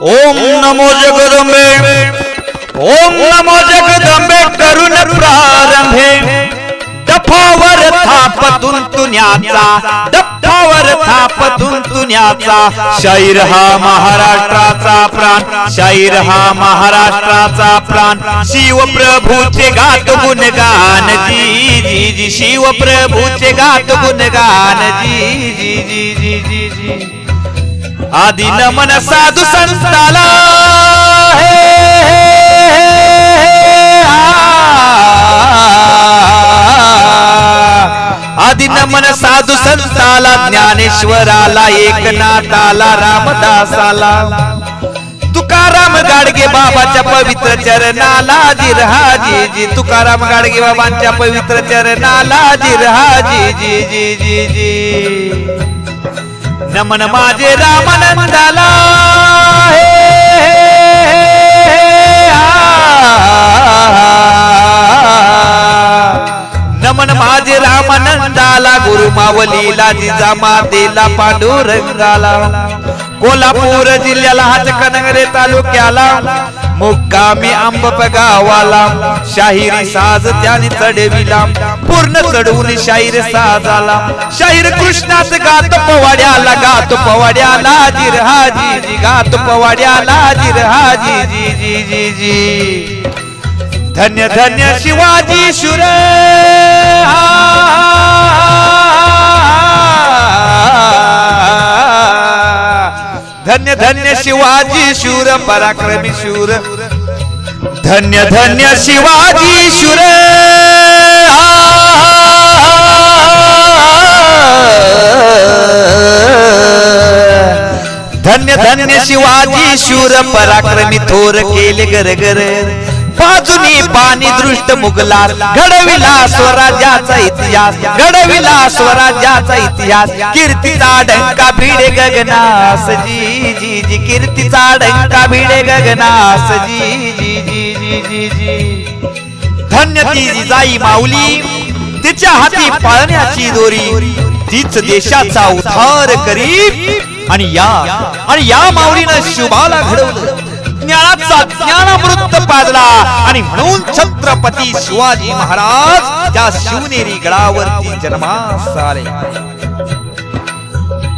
ओम नमो जगदंबे। ओम नमो जगदंबे। करुण प्रारंभे। डफावर थापतून तुन्याचा डफावर थापतून तुन्याचा शाहीर हा महाराष्ट्राचा प्राण। शाहीर हा महाराष्ट्राचा प्राण। शिव प्रभूचे गात गुणगान जी जी जी. शिव प्रभूचे गात गुणगान जी जी जी जी जी जी. आदि नमन साधू संताला हे, हे, हे, आ. आदि नमन साधू संताला ज्ञानेश्वराला एकनाथाला रामदासाला तुकाराम गाडगे बाबाच्या पवित्र चरणाला जिरहाजी जी तुकाराम गाडगे बाबांच्या पवित्र चरणाला जिरहाजी जी जी जी जी नमन माझे रामानंदाला. नमन माझे रामानंदाला गुरु मावलीला जिजामातेला पांडुरंगाला. कोल्हापूर जिल्ह्याला हातकणंगले तालुक्याला. मुक्कामी आंबप गावाला शाहिरी साज त्याने चढविला. पूर्ण चढवून शाहीर साजाला. शाहीर कृष्णात गात पवाड्याला गात पवाड्याला जिर हाजी जी गात पवाड्याला जिर हाजी जी जी जी जी. धन्य धन्य शिवाजी शुरा. धन्य धन्य शिवाजी शूर पराक्रमी शूर. धन्य धन्य शिवाजी शूर. धन्य धन्य शिवाजी शूर पराक्रमी थोर केले गर गर बाजूनी पाणी दृष्ट मुगला घडविला स्वराज्याचा इतिहास. घडविला स्वराज्याचा इतिहास. कीर्तीचा डंका भिडे गगनास. जी जी जी. कीर्तीचा डंका भिडे गगनास. जी जी जी जी जी जी. धन्य ती जाई माऊली. तिच्या हाती पाळण्याची दोरी. तीच देशाचा उधार करी आणि या आणि या माऊलीनं शुभाला घडवलं. ज्ञानाचा ज्ञानामृत पाजला. आणि म्हणून छत्रपती शिवाजी महाराज त्या शिवनेरी गडावरती जन्मास आले.